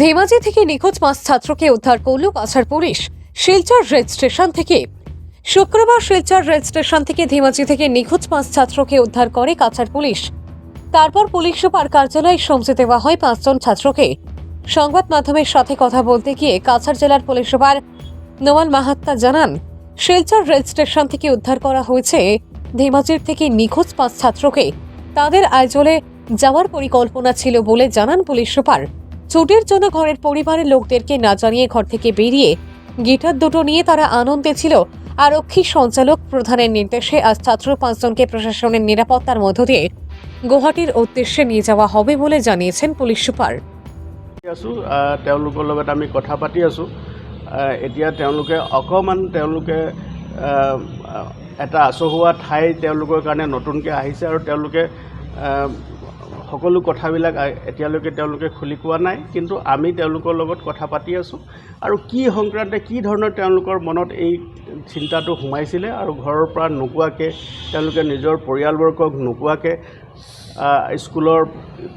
ধেমাজি থেকে নিখোঁজ পাঁচ ছাত্রকে উদ্ধার করল Cachar police. Silchar rail station থেকে। শুক্রবার শিলচর রেল স্টেশন থেকে ধেমাজি থেকে নিখোঁজ পাঁচ ছাত্রকে উদ্ধার করে কাছাড় পুলিশ। তারপর পুলিশ সুপার কার্যালয়ে সমঝে দেওয়া হয় পাঁচজন ছাত্রকে। সংবাদ মাধ্যমের সাথে কথা বলতে গিয়ে কাছাড় জেলার পুলিশ সুপার নোয়াল মাহাত্তা জানান, শিলচর রেল স্টেশন থেকে উদ্ধার করা হয়েছে ধেমাজির থেকে নিখোঁজ পাঁচ ছাত্রকে। তাদের আইজলে যাওয়ার পরিকল্পনা ছিল বলে জানান পুলিশ সুপার। ছুটির জন্য ঘরের পরিবারের লোকদেরকে না জানিয়ে ঘর থেকে বেরিয়ে গিটার দুটো নিয়ে তারা আনন্দে ছিল। আরক্ষী সঞ্চালক প্রধানের নির্দেশে আজ ছাত্র পাঁচজনকে প্রশাসনের নিরাপত্তার মধ্য দিয়ে গুৱাহাটীৰ উদ্দেশ্যে নিয়ে যাওয়া হবে বলে জানিয়েছেন পুলিশ সুপার। আছোঁ তেওঁলোকৰ লগত আমি কথা পাতি আছোঁ। এতিয়া তেওঁলোকে অকণমান তেওঁলোকে এটা আচহুৱা ঠাই তেওঁলোকৰ কাৰণে নতুনকৈ আহিছে আৰু তেওঁলোকে সকলো কথাবিলাক এতিয়ালৈকে তেওঁলোকে খুলি কোৱা নাই কিন্তু আমি তেওঁলোকৰ লগত কথা পাতি আছোঁ। আৰু কি সংক্ৰান্তে কি ধৰণৰ তেওঁলোকৰ মনত এই চিন্তাটো সোমাইছিলে আৰু ঘৰৰ পৰা নোকোৱাকৈ তেওঁলোকে নিজৰ পৰিয়ালবৰ্গক নোকোৱাকৈ স্কুলৰ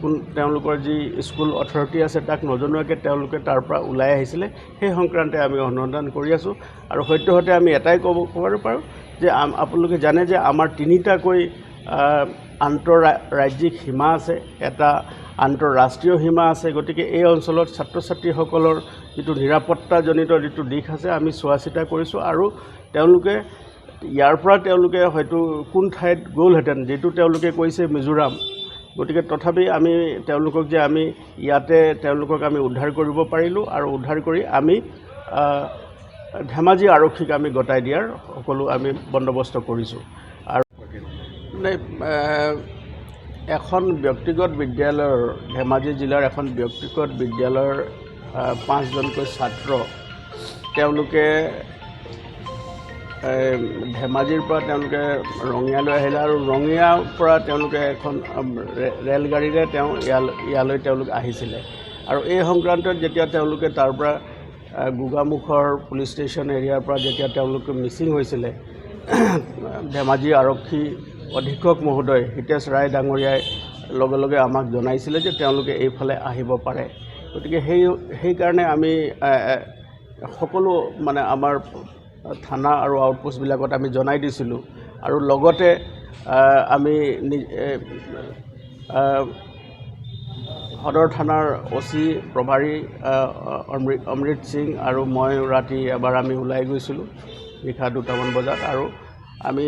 কোন তেওঁলোকৰ যি স্কুল অথৰিটি আছে তাক নজনোৱাকৈ তেওঁলোকে তাৰ পৰা ওলাই আহিছিলে সেই সংক্ৰান্তে আমি অনুসন্ধান কৰি আছোঁ। আৰু সদ্যহতে আমি এটাই ক'ব ক'ব পাৰোঁ যে আপোনালোকে জানে যে আমাৰ তিনিটাকৈ আন্তঃৰাজ্যিক সীমা আছে, এটা আন্তঃৰাষ্ট্ৰীয় সীমা আছে, গতিকে এই অঞ্চলত ছাত্ৰ ছাত্ৰীসকলৰ যিটো নিৰাপত্তাজনিত যিটো দিশ আছে, আমি চোৱা চিতা কৰিছোঁ আৰু তেওঁলোকে, ইয়াৰ পৰা তেওঁলোকে হয়তো কোন ঠাইত গ'লহেঁতেন, যিটো তেওঁলোকে কৈছে মিজোৰাম। গতিকে তথাপি আমি তেওঁলোকক যে আমি ইয়াতে তেওঁলোকক আমি উদ্ধাৰ কৰিব পাৰিলোঁ আৰু উদ্ধাৰ কৰি আমি ধেমাজি আৰক্ষীক আমি গতাই দিয়াৰ সকলো আমি বন্দোবস্ত কৰিছোঁ। এখন ব্যক্তিগত বিদ্যালয়ৰ, ধেমাজি জিলাৰ এখন ব্যক্তিগত বিদ্যালয়ৰ পাঁচজনকৈ ছাত্ৰ, তেওঁলোকে ধেমাজিৰ পৰা তেওঁলোকে ৰঙিয়ালৈ আহিলে আৰু ৰঙিয়াৰ পৰা তেওঁলোকে এখন ৰেলগাড়ীৰে তেওঁ ইয়ালৈ ইয়ালৈ তেওঁলোক আহিছিলে। আৰু এই সংক্ৰান্তত যেতিয়া তেওঁলোকে তাৰ পৰা গোগামুখৰ পুলিচ ষ্টেচন এৰিয়াৰ পৰা যেতিয়া তেওঁলোকে মিচিং হৈছিলে, ধেমাজি আৰক্ষী অধীক্ষক মহোদয় হিতেশ ৰায় ডাঙৰীয়াই লগে লগে আমাক জনাইছিলে যে তেওঁলোকে এইফালে আহিব পাৰে। গতিকে সেই সেইকাৰণে আমি সকলো মানে আমাৰ থানা আৰু আউটপোষ্টবিলাকত আমি জনাই দিছিলোঁ। আৰু লগতে আমি সদৰ থানাৰ অ' চি প্ৰভাৰী অমৃত সিং আৰু মই ৰাতি এবাৰ আমি ওলাই গৈছিলোঁ নিশা দুটামান বজাত। আৰু আমি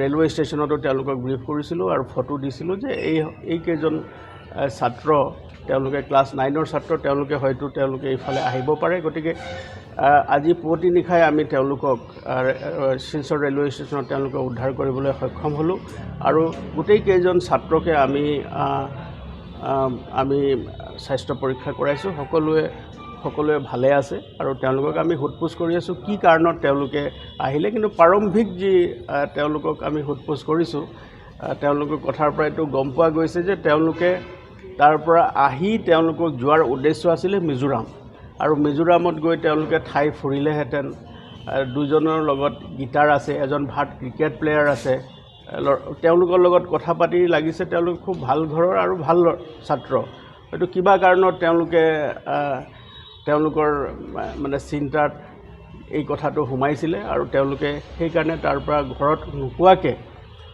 ৰেলৱে ষ্টেচনতো তেওঁলোকক ব্ৰিফ কৰিছিলোঁ আৰু ফটো দিছিলোঁ যে এই এইকেইজন ছাত্ৰ তেওঁলোকে, ক্লাছ নাইনৰ ছাত্ৰ তেওঁলোকে হয়তো তেওঁলোকে এইফালে আহিব পাৰে। গতিকে আজি পুৱতি নিশাই আমি তেওঁলোকক শিলচৰ ৰেলৱে ষ্টেচনত তেওঁলোকক উদ্ধাৰ কৰিবলৈ সক্ষম হ'লোঁ আৰু গোটেইকেইজন ছাত্ৰকে আমি আমি স্বাস্থ্য পৰীক্ষা কৰাইছোঁ। সকলোৱে সকলোৱে ভালে আছে আৰু তেওঁলোকক আমি সোধ পোছ কৰি আছোঁ কি কাৰণত তেওঁলোকে আহিলে। কিন্তু প্ৰাৰম্ভিক যি তেওঁলোকক আমি সোধ পোছ কৰিছোঁ তেওঁলোকৰ কথাৰ পৰা এইটো গম পোৱা গৈছে যে তেওঁলোকে তাৰ পৰা আহি তেওঁলোকক যোৱাৰ উদ্দেশ্য আছিলে মিজোৰাম। আৰু মিজোৰামত গৈ তেওঁলোকে ঠাই ফুৰিলেহেঁতেন। দুজনৰ লগত গীটাৰ আছে এজন ভাল ক্ৰিকেট প্লেয়াৰ আছে। তেওঁলোকৰ লগত কথা পাতি লাগিছে তেওঁলোক খুব ভাল ঘৰৰ আৰু ভাল ছাত্ৰ। হয়তো কিবা কাৰণত তেওঁলোকে তেওঁলোকৰ মানে চিন্তাত এই কথাটো সোমাইছিলে আৰু তেওঁলোকে সেইকাৰণে তাৰ পৰা ঘৰত নোকোৱাকৈ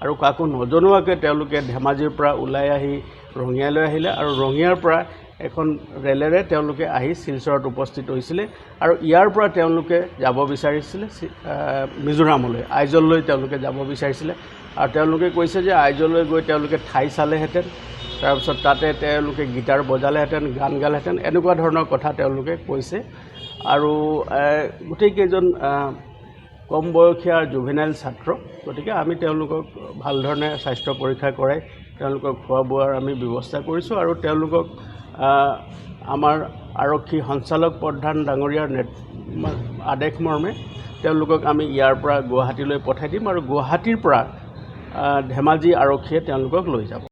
আৰু কাকো নজনোৱাকৈ তেওঁলোকে ধেমাজিৰ পৰা ওলাই আহি ৰঙিয়ালৈ আহিলে আৰু ৰঙিয়াৰ পৰা এখন ৰেলেৰে তেওঁলোকে আহি শিলচৰত উপস্থিত হৈছিলে আৰু ইয়াৰ পৰা তেওঁলোকে যাব বিচাৰিছিলে মিজোৰামলৈ আইজললৈ তেওঁলোকে যাব বিচাৰিছিলে। আৰু তেওঁলোকে কৈছে যে আইজললৈ গৈ তেওঁলোকে ঠাই চালেহেঁতেন। তাৰপিছত তাতে তেওঁলোকে গীটাৰ বজালেহেঁতেন, গান গালেহেঁতেন, এনেকুৱা ধৰণৰ কথা তেওঁলোকে কৈছে। আৰু গোটেইকেইজন কম বয়সীয়া জুভেনাইল ছাত্ৰ। গতিকে আমি তেওঁলোকক ভালো ধৰণে স্বাস্থ্য পৰীক্ষা কৰাই তেওঁলোকক খোৱা বোৱাৰ আমি ব্যৱস্থা কৰিছোঁ আৰু তেওঁলোকক আমাৰ আৰক্ষী সঞ্চালক প্ৰধান ডাঙৰীয়াৰ নেত আদেশ মৰ্মে তেওঁলোকক আমি ইয়াৰ পৰা গুৱাহাটীলৈ পঠাই দিম আৰু গুৱাহাটীৰ পৰা ধেমাজি আৰক্ষীয়ে তেওঁলোকক লৈ যাব।